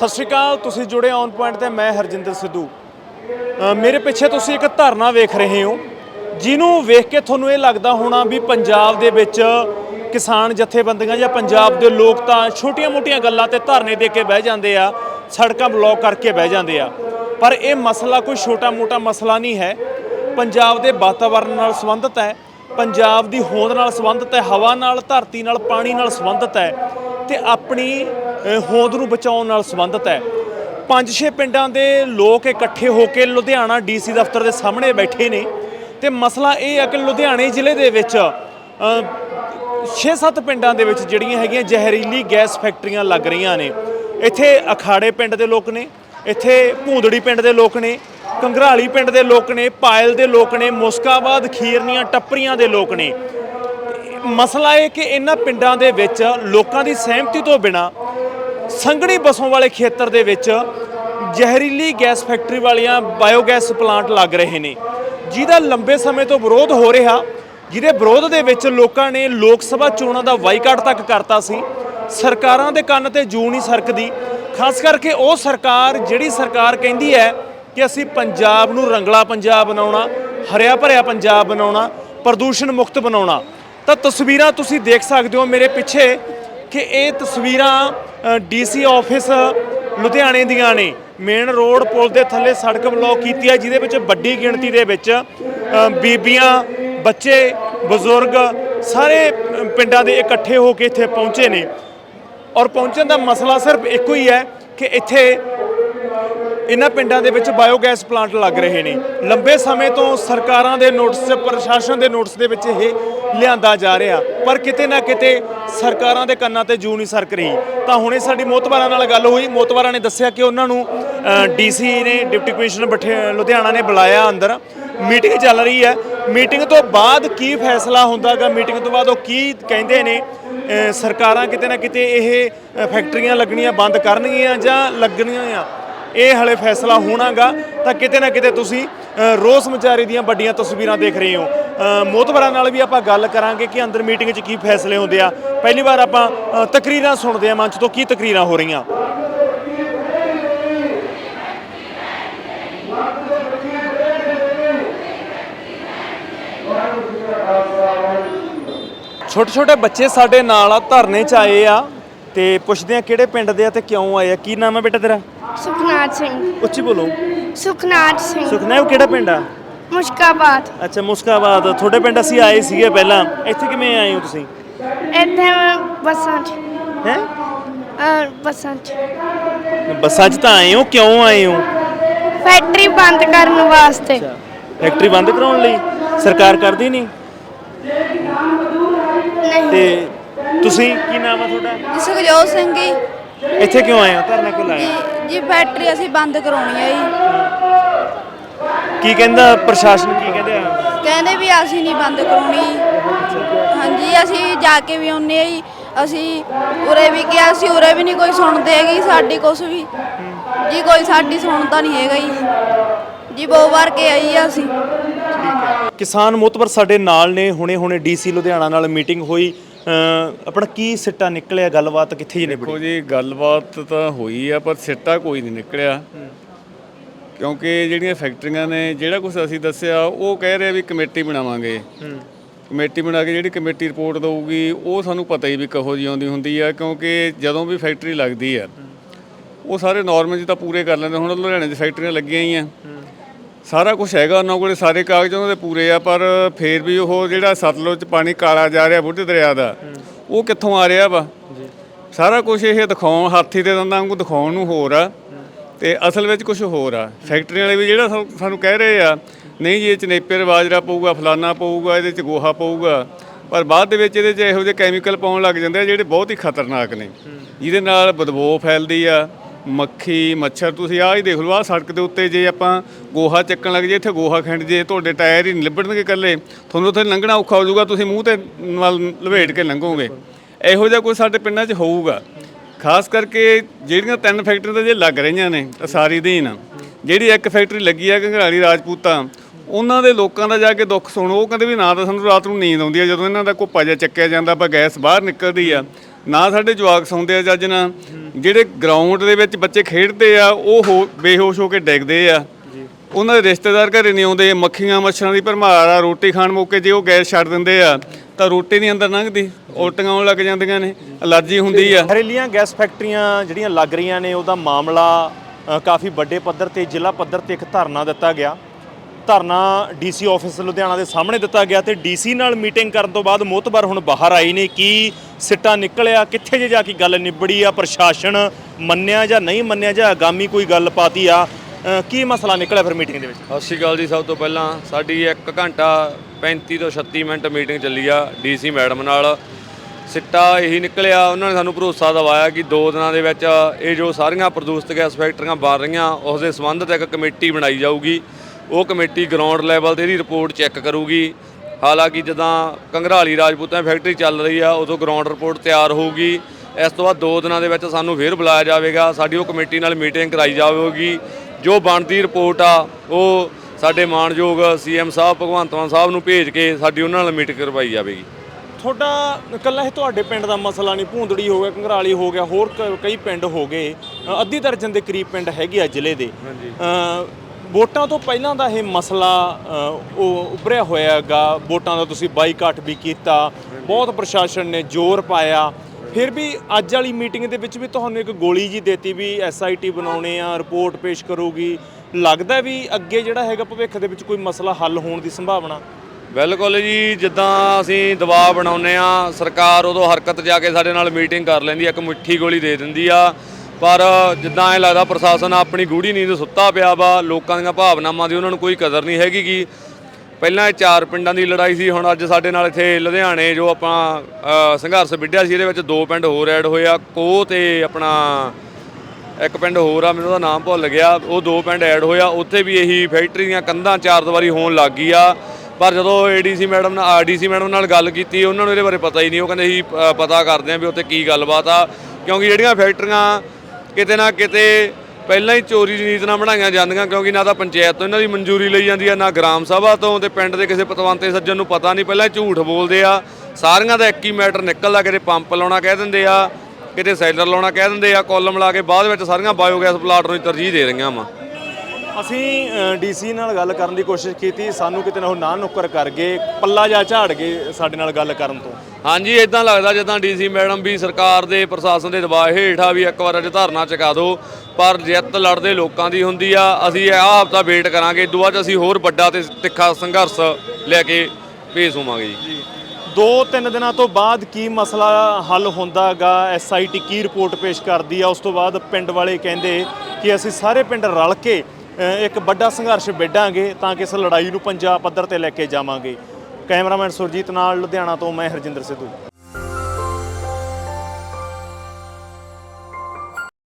ਸਤਿ ਸ਼੍ਰੀ ਅਕਾਲ, ਤੁਸੀਂ ਜੁੜੇ ਔਨ ਪੁਆਇੰਟ ਤੇ, ਮੈਂ ਹਰਜਿੰਦਰ ਸਿੱਧੂ। ਮੇਰੇ ਪਿੱਛੇ ਤੁਸੀਂ ਇੱਕ ਧਰਨਾ ਵੇਖ ਰਹੇ ਹੋ, ਜਿਹਨੂੰ ਵੇਖ ਕੇ ਤੁਹਾਨੂੰ ਇਹ ਲੱਗਦਾ ਹੋਣਾ ਵੀ ਪੰਜਾਬ ਦੇ ਵਿੱਚ ਕਿਸਾਨ ਜਥੇਬੰਦੀਆਂ ਜਾਂ ਪੰਜਾਬ ਦੇ ਲੋਕ ਤਾਂ ਛੋਟੀਆਂ-ਮੋਟੀਆਂ ਗੱਲਾਂ ਤੇ ਧਰਨੇ ਦੇ ਕੇ ਬਹਿ ਜਾਂਦੇ ਆ, ਸੜਕਾਂ ਬਲੌਕ ਕਰਕੇ ਬਹਿ ਜਾਂਦੇ ਆ। ਪਰ ਇਹ ਮਸਲਾ ਕੋਈ ਛੋਟਾ-ਮੋਟਾ ਮਸਲਾ ਨਹੀਂ ਹੈ। ਪੰਜਾਬ ਦੇ ਵਾਤਾਵਰਣ ਨਾਲ ਸੰਬੰਧਿਤ ਹੈ, ਪੰਜਾਬ ਦੀ ਹੋਂਦ ਨਾਲ ਸੰਬੰਧਿਤ ਹੈ, ਹਵਾ ਨਾਲ, ਧਰਤੀ ਨਾਲ, ਪਾਣੀ ਨਾਲ ਸੰਬੰਧਿਤ ਹੈ। ਤੇ ਆਪਣੀ ਹੋਂਦ ਨੂੰ ਬਚਾਉਣ ਨਾਲ ਸੰਬੰਧਿਤ ਹੈ। ਪੰਜ ਛੇ ਪਿੰਡਾਂ ਦੇ ਲੋਕ ਇਕੱਠੇ ਹੋ ਕੇ ਲੁਧਿਆਣਾ ਡੀਸੀ ਦਫ਼ਤਰ ਦੇ ਸਾਹਮਣੇ ਬੈਠੇ ਨੇ ਤੇ ਮਸਲਾ ਇਹ ਹੈ ਕਿ ਲੁਧਿਆਣੇ ਜ਼ਿਲ੍ਹੇ ਦੇ ਵਿੱਚ 6-7 ਪਿੰਡਾਂ ਦੇ ਵਿੱਚ ਜਿਹੜੀਆਂ ਹੈਗੀਆਂ ਜ਼ਹਿਰੀਲੀ ਗੈਸ ਫੈਕਟਰੀਆਂ ਲੱਗ ਰਹੀਆਂ ਨੇ। ਇੱਥੇ ਅਖਾੜੇ ਪਿੰਡ ਦੇ ਲੋਕ ਨੇ, ਇੱਥੇ ਭੂੰਦੜੀ ਪਿੰਡ ਦੇ ਲੋਕ ਨੇ, ਕੰਗਰਾਲੀ ਪਿੰਡ ਦੇ ਲੋਕ ਨੇ, ਪਾਇਲ ਦੇ ਲੋਕ ਨੇ, ਮੁਸਕਾਬਾਦ ਖੀਰਨੀਆਂ ਟੱਪਰੀਆਂ ਦੇ ਲੋਕ ਨੇ। ਮਸਲਾ ਇਹ ਕਿ ਇਹਨਾਂ ਪਿੰਡਾਂ ਦੇ ਵਿੱਚ ਲੋਕਾਂ ਦੀ ਸਹਿਮਤੀ ਤੋਂ ਬਿਨਾ ਸੰਘਣੀ ਬਸੋਂ ਵਾਲੇ ਖੇਤਰ ਦੇ ਵਿੱਚ ਜ਼ਹਿਰੀਲੀ ਗੈਸ ਫੈਕਟਰੀ ਵਾਲੀਆਂ ਬਾਇਓਗੈਸ ਪਲਾਂਟ ਲੱਗ ਰਹੇ ਨੇ। ਜਿਹਦਾ ਲੰਬੇ ਸਮੇਂ ਤੋਂ ਵਿਰੋਧ ਹੋ ਰਿਹਾ, ਜਿਹਦੇ ਵਿਰੋਧ ਦੇ ਵਿੱਚ ਲੋਕਾਂ ਨੇ ਲੋਕ ਸਭਾ ਚੋਣਾਂ ਦਾ ਵਾਈਕਾਟ ਤੱਕ ਕਰਤਾ ਸੀ। ਸਰਕਾਰਾਂ ਦੇ ਕੰਨ ਤੇ ਜੂ ਨਹੀਂ ਸਰਕਦੀ। ਖਾਸ ਕਰਕੇ ਉਹ ਸਰਕਾਰ ਜਿਹੜੀ ਸਰਕਾਰ ਕਹਿੰਦੀ ਹੈ ਕਿ ਅਸੀਂ ਪੰਜਾਬ ਨੂੰ ਰੰਗਲਾ ਪੰਜਾਬ ਬਣਾਉਣਾ, ਹਰਿਆ ਭਰਿਆ ਪੰਜਾਬ ਬਣਾਉਣਾ, ਪ੍ਰਦੂਸ਼ਣ ਮੁਕਤ ਬਣਾਉਣਾ। ਤਾਂ ਤਸਵੀਰਾਂ ਤੁਸੀਂ ਦੇਖ ਸਕਦੇ ਹੋ ਮੇਰੇ ਪਿੱਛੇ ਕਿ ਇਹ ਤਸਵੀਰਾਂ ਡੀਸੀ ਆਫਿਸ, ਲੁਧਿਆਣੇ ਦੀਆਂ ਨੇ। ਮੇਨ ਰੋਡ ਪੁਲ ਦੇ ਥੱਲੇ ਸੜਕ ਬਲੌਕ ਕੀਤੀ ਹੈ, ਜਿਹਦੇ ਵਿੱਚ ਵੱਡੀ ਗਿਣਤੀ ਦੇ ਵਿੱਚ ਬੀਬੀਆਂ, ਬੱਚੇ, ਬਜ਼ੁਰਗ ਸਾਰੇ ਪਿੰਡਾਂ ਦੇ ਇਕੱਠੇ ਹੋ ਕੇ ਇੱਥੇ ਪਹੁੰਚੇ ਨੇ। ਔਰ ਪਹੁੰਚਣ ਦਾ ਮਸਲਾ ਸਿਰਫ ਇੱਕੋ ਹੀ ਹੈ ਕਿ ਇੱਥੇ ਇਹਨਾਂ ਪਿੰਡਾਂ ਦੇ ਵਿੱਚ ਬਾਇਓਗੈਸ ਪਲਾਂਟ ਲੱਗ ਰਹੇ ਨੇ। ਲੰਬੇ ਸਮੇਂ ਤੋਂ ਸਰਕਾਰਾਂ ਦੇ ਨੋਟਿਸ, ਪ੍ਰਸ਼ਾਸਨ ਦੇ ਨੋਟਿਸ ਦੇ ਵਿੱਚ ਇਹ ਲਿਆਂਦਾ ਜਾ ਰਿਹਾ। ਪਰ ਕਿਤੇ ਨਾ ਕਿਤੇ ਸਰਕਾਰਾਂ ਦੇ ਕੰਨਾਂ ਤੇ ਜੂ ਨਹੀਂ ਸਰਕ ਰਹੀ। ਤਾਂ ਹੁਣੇ ਸਾਡੀ ਮੋਤਬਾਰਾਂ ਨਾਲ ਗੱਲ ਹੋਈ। ਮੋਤਬਾਰਾਂ ਨੇ ਦੱਸਿਆ ਕਿ ਉਹਨਾਂ ਨੂੰ ਡੀਸੀ ਨੇ, ਡਿਪਟੀ ਕਮਿਸ਼ਨਰ ਬਠੇ, ਲੁਧਿਆਣਾ ਨੇ ਬੁਲਾਇਆ ਅੰਦਰ। ਮੀਟਿੰਗ ਚੱਲ ਰਹੀ ਹੈ। ਮੀਟਿੰਗ ਤੋਂ ਬਾਅਦ ਕੀ ਫੈਸਲਾ ਹੁੰਦਾਗਾ ਮੀਟਿੰਗ ਤੋਂ ਬਾਅਦ ਉਹ ਕੀ ਕਹਿੰਦੇ ਨੇ? ਸਰਕਾਰਾਂ ਕਿਤੇ ਨਾ ਕਿਤੇ ਇਹ ਫੈਕਟਰੀਆਂ ਲੱਗਣੀਆਂ ਬੰਦ ਕਰਨਗੀਆਂ ਜਾਂ ਲੱਗਣੀਆਂ ਆ? ਇਹ ਹਲੇ ਫੈਸਲਾ ਹੋਣਾਗਾ। ਤਾਂ ਕਿਤੇ ਨਾ ਕਿਤੇ ਤੁਸੀਂ ਰੋਸ ਮੁਜ਼ਾਹਰੇ ਦੀਆਂ ਵੱਡੀਆਂ ਤਸਵੀਰਾਂ ਦੇਖ ਰਹੇ ਹੋ। ਅ, ਮੋਤਬਰਾਂ ਨਾਲ ਵੀ ਆਪਾਂ ਗੱਲ ਕਰਾਂਗੇ ਕਿ ਅੰਦਰ ਮੀਟਿੰਗ 'ਚ ਕੀ ਫੈਸਲੇ ਹੁੰਦੇ ਆ। ਪਹਿਲੀ ਵਾਰ ਆਪਾਂ ਤਕਰੀਰਾਂ ਸੁਣਦੇ ਆ ਮੰਚ ਤੋਂ ਕੀ ਤਕਰੀਰਾਂ ਹੋ ਰਹੀਆਂ? ਛੋਟੇ ਛੋਟੇ ਬੱਚੇ ਸਾਡੇ ਨਾਲ ਆ ਧਰਨੇ 'ਚ ਆਏ ਆ। ਤੇ ਪੁੱਛਦੇ ਆ ਕਿਹੜੇ ਪਿੰਡ ਦੇ ਆ ਤੇ ਕਿਉਂ ਆਏ ਆ? ਕੀ ਨਾਮ ਹੈ ਬੇਟਾ ਤੇਰਾ? ਸੁਖਨਾਥ ਸਿੰਘ। ਉੱਚੀ ਬੋਲੋ। ਸੁਖਨਾਥ ਸਿੰਘ। ਸੁਖਨੈਬ ਕਿਹੜਾ ਪਿੰਡ ਆ? ਮੁਸ਼ਕਾਬਾਦ। ਅੱਛਾ ਮੁਸਕਾਬਾਦ। ਤੁਹਾਡੇ ਪਿੰਡ ਅਸੀਂ ਆਏ ਸੀਗੇ ਪਹਿਲਾਂ। ਇੱਥੇ ਕਿਵੇਂ ਆਏ ਹੋ ਤੁਸੀਂ? ਇੱਥੇ ਬੱਸਾਂ 'ਚ। ਹੈ? ਅਹ, ਬੱਸਾਂ 'ਚ। ਬੱਸਾਂ 'ਚ ਤਾਂ ਆਏ ਹੋ ਕਿਉਂ ਆਏ ਹੋ? ਫੈਕਟਰੀ ਬੰਦ ਕਰਨ ਵਾਸਤੇ। ਫੈਕਟਰੀ ਬੰਦ ਕਰਾਉਣ ਲਈ? ਸਰਕਾਰ ਕਰਦੀ ਨਹੀਂ? ਨਹੀਂ। ਤੇ ਤੁਸੀਂ ਕੀ ਨਾਮ ਆ ਤੁਹਾਡਾ? ਸੁਖਜੋਤ ਸਿੰਘ ਜੀ। ਇੱਥੇ ਕਿਉਂ ਆਏ ਹੋ? ਧਰਨਾ ਕਿਉਂ ਲਾਇਆ? ਜੀ- ਜੀ ਫੈਕਟਰੀ ਅਸੀਂ ਬੰਦ ਕਰਾਉਣੀ ਹੈ ਜੀ। ਕੀ ਕਹਿੰਦਾ ਪ੍ਰਸ਼ਾਸਨ ਕੀ ਕਹਿੰਦੇ ਆ? ਕਹਿੰਦੇ ਵੀ ਅਸੀਂ ਨਹੀਂ ਬੰਦ ਕਰਾਉਣੀ। ਹਾਂਜੀ ਅਸੀਂ ਜਾ ਕੇ ਵੀ ਆਉਂਦੇ ਆ ਜੀ। ਅਸੀਂ ਉਰੇ ਵੀ ਕਿਹਾ ਸੀ ਉਰੇ ਵੀ ਨਹੀਂ ਕੋਈ ਸੁਣਦੇ ਹੈਗੀ ਸਾਡੀ ਕੁਛ ਵੀ। ਜੀ ਕੋਈ ਸਾਡੀ ਸੁਣਦਾ ਨਹੀਂ ਹੈਗਾ ਜੀ। ਜੀ ਬਹੁਤ ਵਾਰ ਕੇ ਆਈ ਆ ਅਸੀਂ ਕਿਸਾਨ ਮੋਤਬਰ ਸਾਡੇ ਨਾਲ ਨੇ। ਹੁਣੇ ਹੁਣੇ ਡੀਸੀ ਲੁਧਿਆਣਾ ਨਾਲ ਮੀਟਿੰਗ ਹੋਈ। ਆਪਣਾ ਕੀ ਸਿੱਟਾ ਨਿਕਲਿਆ? ਗੱਲਬਾਤ ਕਿੱਥੇ ਜੀ ਦੇਖੋ ਜੀ ਗੱਲਬਾਤ ਤਾਂ ਹੋਈ ਆ ਪਰ ਸਿੱਟਾ ਕੋਈ ਨਹੀਂ ਨਿਕਲਿਆ। ਕਿਉਂਕਿ ਜਿਹੜੀਆਂ ਫੈਕਟਰੀਆਂ ਨੇ ਜਿਹੜਾ ਕੁਝ ਅਸੀਂ ਦੱਸਿਆ ਉਹ ਕਹਿ ਰਹੇ ਵੀ ਕਮੇਟੀ ਬਣਾਵਾਂਗੇ। ਕਮੇਟੀ ਬਣਾ ਕੇ ਜਿਹੜੀ ਕਮੇਟੀ ਰਿਪੋਰਟ ਦਊਗੀ ਉਹ ਸਾਨੂੰ ਪਤਾ ਹੀ ਵੀ ਕਹੋ ਜੀ ਆਉਂਦੀ ਹੁੰਦੀ ਆ ਕਿਉਂਕਿ ਜਦੋਂ ਵੀ ਫੈਕਟਰੀ ਲੱਗਦੀ ਆ ਉਹ ਸਾਰੇ ਨਾਰਮਲ ਜੀ ਤਾਂ ਪੂਰੇ ਕਰ ਲੈਂਦੇ ਹੁਣ ਲੁਧਿਆਣੇ 'ਚ ਫੈਕਟਰੀਆਂ ਲੱਗੀਆਂ ਹੀ ਆ। ਸਾਰਾ ਕੁਝ ਹੈਗਾ ਉਹਨਾਂ ਕੋਲੇ ਸਾਰੇ ਕਾਗਜ਼ ਉਹਨਾਂ ਦੇ ਪੂਰੇ ਆ ਪਰ ਫੇਰ ਵੀ ਉਹ ਜਿਹੜਾ ਸਤਲੁਜ 'ਚ ਪਾਣੀ ਕਾਲਾ ਜਾ ਰਿਹਾ ਬੁੱਢੇ ਦਰਿਆ ਦਾ ਉਹ ਕਿੱਥੋਂ ਆ ਰਿਹਾ ਵਾ? ਸਾਰਾ ਕੁਝ ਇਹ ਦਿਖਾਉਣ ਹਾਥੀ ਦੇ ਦੰਦਾਂ ਵਾਂਗੂ ਦਿਖਾਉਣ ਨੂੰ ਹੋਰ ਆ ਤੇ ਅਸਲ ਵਿੱਚ ਕੁਝ ਹੋਰ ਆ। ਫੈਕਟਰੀ ਵਾਲੇ ਵੀ ਜਿਹੜਾ ਸਾਨੂੰ- ਸਾਨੂੰ ਕਹਿ ਰਹੇ ਆ ਨਹੀਂ ਜੀ ਇਹ ਚ ਨੇਪਰ ਬਾਜਰਾ ਪਊਗਾ ਫਲਾਨਾ ਪਊਗਾ ਇਹਦੇ ਚ ਗੋਹਾ ਪਊਗਾ ਪਰ ਬਾਅਦ ਦੇ ਵਿੱਚ ਇਹਦੇ ਚ ਇਹੋ ਜਿਹੇ ਕੈਮੀਕਲ ਪਾਉਣ ਲੱਗ ਜਾਂਦੇ ਆ ਜਿਹੜੇ ਬਹੁਤ ਹੀ ਖਤਰਨਾਕ ਨੇ। ਜਿਹਦੇ ਨਾਲ ਬਦਬੂ ਫੈਲਦੀ ਆ ਮੱਖੀ, ਮੱਛਰ, ਤੁਸੀਂ ਆਹ ਹੀ ਦੇਖ ਲਓ, ਆਹ ਸੜਕ ਦੇ ਉੱਤੇ ਜੇ ਆਪਾਂ ਗੋਹਾ ਚੱਕਣ ਲੱਗ ਜੇ ਇੱਥੇ ਗੋਹਾ ਖਿੰਡ ਜੇ, ਤੁਹਾਡੇ ਟਾਇਰ ਹੀ ਨਹੀਂ ਇਕੱਲੇ। ਤੁਹਾਨੂੰ ਉੱਥੇ ਲੰਘਣਾ ਔਖਾ ਹੋ ਜਾਊਗਾ, ਤੁਸੀਂ ਮੂੰਹ ਤੇ ਨਾਲ ਲਵੇਟ ਕੇ ਲੰਘੋਗੇ। ਇਹੋ ਜਿਹਾ ਕੋਈ ਸਾਡੇ ਪਿੰਡਾਂ 'ਚ ਹੋਊਗਾ। ਖਾਸ ਕਰਕੇ ਜਿਹੜੀਆਂ ਤਿੰਨ ਫੈਕਟਰੀਆਂ ਤਾਂ ਜੇ ਲੱਗ ਰਹੀਆਂ ਨੇ ਤਾਂ ਸਾਰੀ ਦੀਨ ਆ। ਜਿਹੜੀ ਇੱਕ ਫੈਕਟਰੀ ਲੱਗੀ ਆ ਘੰਗਰਾਲੀ ਰਾਜਪੂਤਾਂ, ਉਹਨਾਂ ਦੇ ਲੋਕਾਂ ਦਾ ਜਾ ਕੇ ਦੁੱਖ ਸੁਣੋ, ਉਹ ਕਹਿੰਦੇ ਵੀ ਨਾ ਤਾਂ ਸਾਨੂੰ ਰਾਤ ਨੂੰ ਨੀਂਦ ਆਉਂਦੀ ਆ, ਜਦੋਂ ਇਹਨਾਂ ਦਾ ਕੋਪਾ ਜਿਹਾ ਚੱਕਿਆ ਜਾਂਦਾ, ਆਪਾਂ ਗੈਸ ਬਾਹਰ ਨਿਕਲਦੀ ਆ। ਨਾ ਸਾਡੇ ਜਵਾਕ ਸੌਂਦੇ ਆ ਜੱਜ ਨਾਲ ਜਿਹੜੇ ਗਰਾਊਂਡ ਦੇ ਵਿੱਚ ਬੱਚੇ ਖੇਡਦੇ ਆ ਉਹ ਹੋ- ਬੇਹੋਸ਼ ਹੋ ਕੇ ਡਿੱਗਦੇ ਆ। ਉਹਨਾਂ ਦੇ ਰਿਸ਼ਤੇਦਾਰ ਘਰੇ ਨਹੀਂ ਆਉਂਦੇ ਮੱਖੀਆਂ ਮੱਛਰਾਂ ਦੀ ਭਰਮਾਰ ਆ ਰੋਟੀ ਖਾਣ ਮੌਕੇ ਜੇ ਉਹ ਗੈਸ ਛੱਡ ਦਿੰਦੇ ਆ ਤਾਂ ਰੋਟੀ ਨਹੀਂ ਅੰਦਰ ਲੰਘਦੀ ਉਲਟੀਆਂ ਆਉਣ ਲੱਗ ਜਾਂਦੀਆਂ ਨੇ ਅਲਰਜੀ ਹੁੰਦੀ ਆ। ਜ਼ਹਿਰੀਲੀਆਂ ਗੈਸ ਫੈਕਟਰੀਆਂ ਜਿਹੜੀਆਂ ਲੱਗ ਰਹੀਆਂ ਨੇ ਉਹਦਾ ਮਾਮਲਾ ਅ, ਕਾਫੀ ਵੱਡੇ ਪੱਧਰ ਤੇ ਜ਼ਿਲ੍ਹਾ ਪੱਧਰ ਤੇ ਇੱਕ ਧਰਨਾ ਦਿੱਤਾ ਗਿਆ। ਧਰਨਾ ਡੀਸੀ ਆਫਿਸ ਲੁਧਿਆਣਾ ਦੇ ਸਾਹਮਣੇ ਦਿੱਤਾ ਗਿਆ ਤੇ ਡੀਸੀ ਨਾਲ ਮੀਟਿੰਗ ਕਰਨ ਤੋਂ ਬਾਅਦ ਮੋਤਬਰ ਹੁਣ ਬਾਹਰ ਆਈ ਨੇ ਕੀ ਸਿੱਟਾ ਨਿਕਲਿਆ ਕਿੱਥੇ ਜੇ ਜਾ ਕੇ ਗੱਲ ਨਿਬੜੀ ਆ ਪ੍ਰਸ਼ਾਸਨ ਮੰਨਿਆ ਜਾਂ ਨਹੀਂ ਮੰਨਿਆ ਜਾਂ ਆਗਾਮੀ ਕੋਈ ਗੱਲ ਪਾਤੀ ਆ ਅ, ਕੀ ਮਸਲਾ ਨਿਕਲਿਆ ਫਿਰ ਮੀਟਿੰਗ ਦੇ ਵਿੱਚ? ਸਤਿ ਸ਼੍ਰੀ ਅਕਾਲ ਜੀ ਸਭ ਤੋਂ ਪਹਿਲਾਂ ਸਾਡੀ 1 ਘੰਟਾ 35 ਤੋਂ 36 ਮਿੰਟ ਮੀਟਿੰਗ ਚੱਲੀ ਆ ਡੀਸੀ ਮੈਡਮ ਨਾਲ। ਸਿੱਟਾ ਇਹੀ ਨਿਕਲਿਆ ਉਹਨਾਂ ਨੇ ਸਾਨੂੰ ਭਰੋਸਾ ਦਿਵਾਇਆ ਕਿ ਦੋ ਦਿਨਾਂ ਦੇ ਵਿੱਚ ਇਹ ਜੋ ਸਾਰੀਆਂ ਪ੍ਰਦੂਸ਼ਿਤ ਗੈਸ ਫੈਕਟਰੀਆਂ ਬਣ ਰਹੀਆਂ ਉਸ ਦੇ ਸੰਬੰਧ ਇੱਕ ਕਮੇਟੀ ਬਣਾਈ ਜਾਊਗੀ। ਉਹ ਕਮੇਟੀ ਗਰਾਊਂਡ ਲੈਵਲ ਤੇ ਇਹਦੀ ਰਿਪੋਰਟ ਚੈੱਕ ਕਰੂਗੀ। ਹਾਲਾਂਕਿ ਜਦਾਂ ਕੰਗਰਾਲੀ ਰਾਜਪੂਤਾਂ ਫੈਕਟਰੀ ਚੱਲ ਰਹੀ ਆ ਉਦੋਂ ਗਰਾਊਂਡ ਰਿਪੋਰਟ ਤਿਆਰ ਹੋਊਗੀ। ਇਸ ਤੋਂ ਬਾਅਦ ਦੋ ਦਿਨਾਂ ਦੇ ਵਿੱਚ ਸਾਨੂੰ ਫੇਰ ਬੁਲਾਇਆ ਜਾਵੇਗਾ। ਸਾਡੀ ਉਹ ਕਮੇਟੀ ਨਾਲ ਮੀਟਿੰਗ ਕਰਾਈ ਜਾਵੇਗੀ। ਜੋ ਬਣਦੀ ਰਿਪੋਰਟ ਆ ਉਹ ਸਾਡੇ ਮਾਨਯੋਗ ਸੀਐਮ ਸਾਹਿਬ ਭਗਵੰਤ ਮਾਨ ਸਾਹਿਬ ਨੂੰ ਭੇਜ ਕੇ ਸਾਡੀ ਉਹਨਾਂ ਨਾਲ ਮੀਟਿੰਗ ਕਰਵਾਈ ਜਾਵੇਗੀ। ਤੁਹਾਡਾ ਇਕੱਲਾ ਇਹ ਤੁਹਾਡੇ ਪਿੰਡ ਦਾ ਮਸਲਾ ਨਹੀਂ ਭੂੰਦੜੀ ਹੋ ਗਿਆ ਘੰਗਰਾਲੀ ਹੋ ਗਿਆ ਹੋਰ ਕਈ ਪਿੰਡ ਹੋ ਗਏ। ਅੱਧੀ ਦਰਜਨ ਦੇ ਕਰੀਬ ਪਿੰਡ ਹੈਗੇ ਆ ਜ਼ਿਲ੍ਹੇ ਦੇ। ਵੋਟਾਂ ਤੋਂ ਪਹਿਲਾਂ ਦਾ ਇਹ ਮਸਲਾ ਅ, ਉਹ ਉੱਭਰਿਆ ਹੋਇਆ ਹੈਗਾ ਵੋਟਾਂ ਦਾ ਤੁਸੀਂ ਬਾਈਕਾਟ ਵੀ ਕੀਤਾ ਬਹੁਤ ਪ੍ਰਸ਼ਾਸਨ ਨੇ ਜ਼ੋਰ ਪਾਇਆ। ਫਿਰ ਵੀ ਅੱਜ ਵਾਲੀ ਮੀਟਿੰਗ ਦੇ ਵਿੱਚ ਵੀ ਤੁਹਾਨੂੰ ਇੱਕ ਗੋਲੀ ਜੀ ਦੇਤੀ ਵੀ ਐਸਆਈਟੀ ਬਣਾਉਣੇ ਆ ਰਿਪੋਰਟ ਪੇਸ਼ ਕਰੂਗੀ। ਲੱਗਦਾ ਵੀ ਅੱਗੇ ਜਿਹੜਾ ਹੈਗਾ ਭਵਿੱਖ ਦੇ ਵਿੱਚ ਕੋਈ ਮਸਲਾ ਹੱਲ ਹੋਣ ਦੀ ਸੰਭਾਵਨਾ? ਬਿਲਕੁਲ ਜੀ ਜਿੱਦਾਂ ਅਸੀਂ ਦਬਾਅ ਬਣਾਉਂਦੇ ਆ ਸਰਕਾਰ ਉਦੋਂ ਹਰਕਤ ਜਾ ਕੇ ਸਾਡੇ ਨਾਲ ਮੀਟਿੰਗ ਕਰ ਲੈਂਦੀ ਆ ਇੱਕ ਮਿੱਠੀ ਗੋਲੀ ਦੇ ਦਿੰਦੀ ਆ। ਪਰ ਜਿੱਦਾਂ ਐ ਲੱਗਦਾ ਪ੍ਰਸ਼ਾਸਨ ਆਪਣੀ ਗੂੜੀ ਨੀਂਦ ਸੁੱਤਾ ਪਿਆ ਵਾ, ਲੋਕਾਂ ਦੀਆਂ ਭਾਵਨਾਵਾਂ ਦੀ ਉਹਨਾਂ ਨੂੰ ਕੋਈ ਕਦਰ ਨਹੀਂ ਹੈਗੀ ਗੀ। ਪਹਿਲਾਂ ਇਹ ਚਾਰ ਪਿੰਡਾਂ ਦੀ ਲੜਾਈ ਸੀ, ਹੁਣ ਅੱਜ ਸਾਡੇ ਨਾਲ ਇੱਥੇ ਲੁਧਿਆਣੇ ਜੋ ਆਪਾਂ ਸੰਘਰਸ਼ ਵਿੱਢਿਆ ਸੀ, ਇਹਦੇ ਵਿੱਚ ਦੋ ਪਿੰਡ ਹੋਰ ਐਡ ਹੋਏ ਆ, ਕੋਹ ਤੇ ਆਪਣਾ ਇੱਕ ਪਿੰਡ ਹੋਰ ਆ, ਮੈਨੂੰ ਉਹਦਾ ਨਾਮ ਭੁੱਲ ਗਿਆ, ਉਹ ਦੋ ਪਿੰਡ ਐਡ ਹੋਇਆ ਉੱਥੇ ਵੀ ਇਹੀ ਫੈਕਟਰੀ ਦੀਆਂ ਕੰਧਾਂ ਚਾਰ ਦੀਵਾਰੀ ਹੋਣ ਲੱਗ ਗਈ ਆ। ਪਰ ਜਦੋਂ ਏਡੀਸੀ ਮੈਡਮ ਨਾਲ ਆਰਡੀਸੀ ਮੈਡਮ ਨਾਲ ਗੱਲ ਕੀਤੀ, ਉਹਨਾਂ ਨੂੰ ਇਹਦੇ ਬਾਰੇ ਪਤਾ ਹੀ ਨਹੀਂ, ਉਹ ਕਹਿੰਦੇ ਅਸੀਂ ਪਤਾ ਕਰਦੇ ਆ ਵੀ ਉੱਥੇ ਕੀ ਗੱਲਬਾਤ ਆ, ਕਿਉਂਕਿ ਜਿਹੜੀਆਂ ਫੈਕਟਰੀਆਂ ਕਿਤੇ ਨਾ ਕਿਤੇ ਪਹਿਲਾਂ ਹੀ ਚੋਰੀ ਦੀ ਨੀਤ ਨਾਲ ਬਣਾਈਆਂ ਜਾਂਦੀਆਂ, ਕਿਉਂਕਿ ਨਾ ਤਾਂ ਪੰਚਾਇਤ ਤੋਂ ਇਹਨਾਂ ਦੀ ਮਨਜ਼ੂਰੀ ਲਈ ਜਾਂਦੀ ਆ, ਨਾ ਗ੍ਰਾਮ ਸਭਾ ਤੋਂ ਤੇ ਪਿੰਡ ਦੇ ਕਿਸੇ ਪਤਵੰਤੇ ਸੱਜਣ ਨੂੰ ਪਤਾ ਨਹੀਂ, ਪਹਿਲਾਂ ਹੀ ਝੂਠ ਬੋਲਦੇ ਆ। ਸਾਰੀਆਂ ਦਾ ਇੱਕ ਹੀ ਮੈਟਰ ਨਿਕਲਦਾ, ਕਿਤੇ ਪੰਪ ਲਾਉਣਾ ਕਹਿ ਦਿੰਦੇ ਆ, ਕਿਤੇ ਸੈਲਰ ਲਾਉਣਾ ਕਹਿ ਦਿੰਦੇ ਆ ਕੋਲਮ ਲਾ ਕੇ ਬਾਅਦ ਵਿੱਚ ਸਾਰੀਆਂ ਬਾਇਓਗੈਸ ਪਲਾਂਟ ਨੂੰ ਤਰਜੀਹ ਦੇ ਰਹੀਆਂ ਵਾ। ਅਸੀਂ ਡੀਸੀ ਨਾਲ ਗੱਲ ਕਰਨ ਦੀ ਕੋਸ਼ਿਸ਼ ਕੀਤੀ। ਸਾਨੂੰ ਕਿਤੇ ਨਾ ਉਹ ਨਾ ਨੁੱਕਰ ਕਰ ਗਏ ਪੱਲਾ ਜਾ ਝਾੜ ਗਏ ਸਾਡੇ ਨਾਲ ਗੱਲ ਕਰਨ ਤੋਂ। ਹਾਂਜੀ ਇਦਾਂ ਲੱਗਦਾ ਜਿੱਦਾਂ ਡੀਸੀ ਮੈਡਮ ਵੀ ਸਰਕਾਰ ਦੇ ਪ੍ਰਸ਼ਾਸਨ ਦੇ ਦਬਾਅ ਹੇਠਾਂ ਵੀ ਇੱਕ ਵਾਰ ਅਜੇ ਧਰਨਾ ਚੁਕਾ ਦਿਓ ਪਰ ਜਿੱਤ ਲੜਦੇ ਲੋਕਾਂ ਦੀ ਹੁੰਦੀ ਆ। ਅਸੀਂ ਇਹ ਆਹ ਹਫਤਾ ਵੇਟ ਕਰਾਂਗੇ। ਇਦੋਂ ਬਾਅਦ ਅਸੀਂ ਹੋਰ ਵੱਡਾ ਤੇ ਤਿੱਖਾ ਸੰਘਰਸ਼ ਲੈ ਕੇ ਭੇਜ ਹੋਵਾਂਗੇ ਜੀ। ਦੋ ਤਿੰਨ ਦਿਨਾਂ ਤੋਂ ਬਾਅਦ ਕੀ ਮਸਲਾ ਹੱਲ ਹੁੰਦਾਗਾ ਐਸਆਈਟੀ ਕੀ ਰਿਪੋਰਟ ਪੇਸ਼ ਕਰਦੀ ਆ? ਉਸ ਤੋਂ ਬਾਅਦ ਪਿੰਡ ਵਾਲੇ ਕਹਿੰਦੇ ਕਿ ਅਸੀਂ ਸਾਰੇ ਪਿੰਡ ਰਲ ਕੇ ਇੱਕ ਵੱਡਾ ਸੰਘਰਸ਼ ਵਿੱਢਾਂਗੇ ਤਾਂ ਕਿ ਇਸ ਲੜਾਈ ਨੂੰ ਪੰਜਾਬ ਪੱਧਰ ਤੇ ਲੈ ਕੇ ਜਾਵਾਂਗੇ। ਕੈਮਰਾਮੈਨ ਸੁਰਜੀਤ ਨਾਲ ਲੁਧਿਆਣਾ ਤੋਂ ਮੈਂ ਹਰਜਿੰਦਰ ਸਿੱਧੂ।